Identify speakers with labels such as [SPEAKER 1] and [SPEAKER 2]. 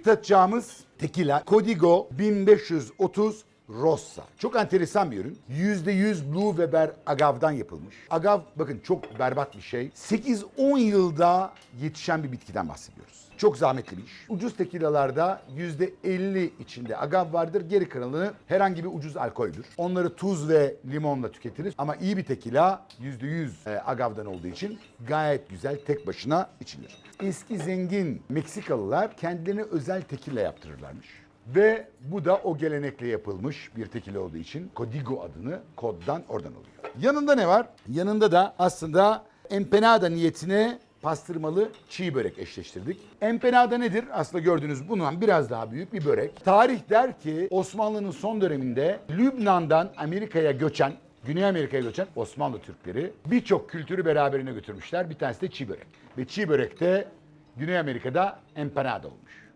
[SPEAKER 1] İlk tatacağımız tequila Código 1530 Rossa. Çok enteresan bir ürün. %100 Blue Weber agavdan yapılmış. Agav bakın çok berbat bir şey. 8-10 yılda yetişen bir bitkiden bahsediyoruz. Çok zahmetli bir iş. Ucuz tekilalarda %50 içinde agav vardır. Geri kalanı herhangi bir ucuz alkoldür. Onları tuz ve limonla tüketiriz. Ama iyi bir tekila %100 e, agavdan olduğu için gayet güzel tek başına içilir. Eski zengin Meksikalılar kendilerine özel tekila yaptırırlarmış. Ve bu da o gelenekle yapılmış bir tekila olduğu için Código adını koddan oradan alıyor. Yanında ne var? Yanında da aslında empanada niyetine pastırmalı çiğ börek eşleştirdik. Empanada nedir? Aslında gördüğünüz bundan biraz daha büyük bir börek. Tarih der ki Osmanlı'nın son döneminde Lübnan'dan Amerika'ya göçen Güney Amerika'ya göçen Osmanlı Türkleri birçok kültürü beraberine götürmüşler. Bir tanesi de çiğ börek. Ve çiğ börek de Güney Amerika'da empanada olmuş.